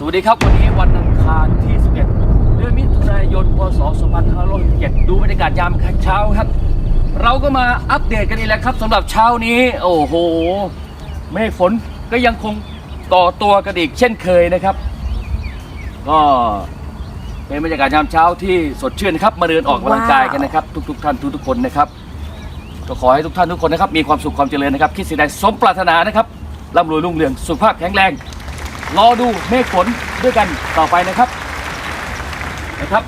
สวัสดีครับ วันนี้วันอังคารที่ 11 เดือนมิถุนายน พศ 2567ดูบรรยากาศยามเช้าครับ เราก็มาอัปเดตกันอีกแล้วครับสำหรับเช้านี้ โอ้โห เมฆฝนก็ยังคงก่อตัวกันอีกเช่นเคยนะครับ ก็เป็นบรรยากาศยามเช้าที่สดชื่นครับมาเดินออกกำลังกายกันนะครับ ทุกๆท่านทุกๆคนนะครับก็ขอให้ทุกท่านทุกคนนะครับมีความสุขความเจริญนะครับ คิดสิ่งใดสมปรารถนานะครับร่ำรวยรุ่งเรืองสุขภาพแข็งแรง รอดูเมฆฝนด้วยกันต่อไปนะครับนะครับ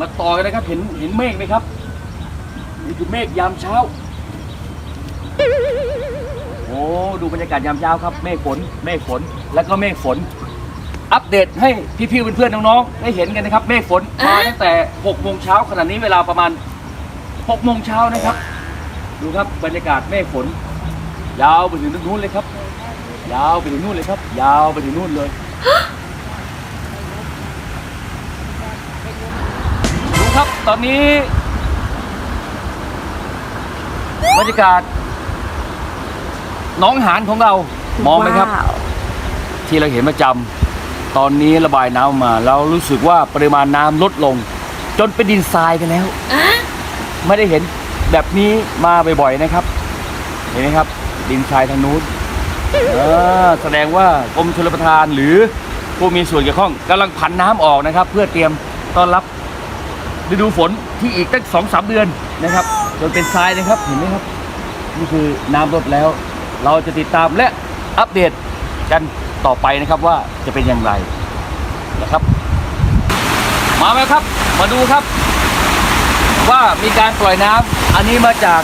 มาต่อกันนะครับเห็นเห็นเมฆไหมครับนี่คือเมฆยามเช้า โอ้ดูบรรยากาศยามเช้าครับ เมฆฝน เมฆฝนแล้วก็เมฆฝน อัปเดตให้พี่ๆเพื่อนๆน้องๆได้เห็นกันนะครับ เมฆฝนมาตั้งแต่6โมงเช้าขณะนี้เวลาประมาณ6โมงเช้านะครับ ดูครับบรรยากาศเมฆฝน ยาวไปถึงตรงนู้นเลยครับ ยาวไปถึงนู่นเลยครับ ยาวไปถึงนู่นเลยดูครับตอนนี้บรรยากาศหน้องหานของเรามองไหมครับ ว้าวที่เราเห็นประจำตอนนี้ระบายน้ำมาเรารู้สึกว่าปริมาณน้ำลดลง จนเป็นดินทรายกันแล้วไม่ได้เห็นแบบนี้มาบ่อยๆนะครับ เห็นไหมครับ ดินทรายทางนู้นเออแสดงว่ากรมชลประทานหรือผู้มีส่วนเกี่ยวข้องกำลังผันน้ำออกนะครับ เพื่อเตรียมต้อนรับฤดูฝนที่อีกตั้งสองสามเดือนนะครับจนเป็นทรายนะครับเห็นไหมครับ นี่คือน้ำลดแล้ว เราจะติดตามและอัปเดตกันต่อไปนะครับว่าจะเป็นอย่างไรนะครับ มาไหมครับ มาดูครับ ว่ามีการปล่อยน้ำอันนี้มาจาก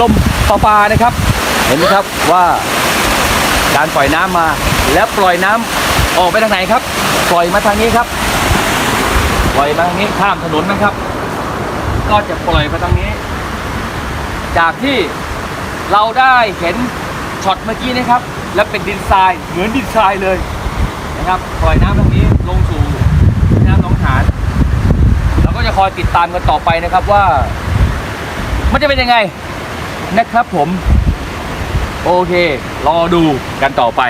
ลมประปานะครับ เห็นไหมครับว่าการปล่อยน้ำมา แล้วปล่อยน้ำออกไปทางไหนครับ ปล่อยมาทางนี้ครับ ปล่อยมาทางนี้ข้ามถนนนะครับ ก็จะปล่อยไปทางนี้ จากที่เราได้เห็นช็อตเมื่อกี้นะครับ แล้วเป็นดินทรายเหมือนดินทรายเลยนะครับ ปล่อยน้ำตรงนี้ลงสู่น้ำหนองหานเราก็จะคอยติดตามกันต่อไปนะครับว่า มันจะเป็นยังไงนะครับผม โอเค รอดูกันต่อไป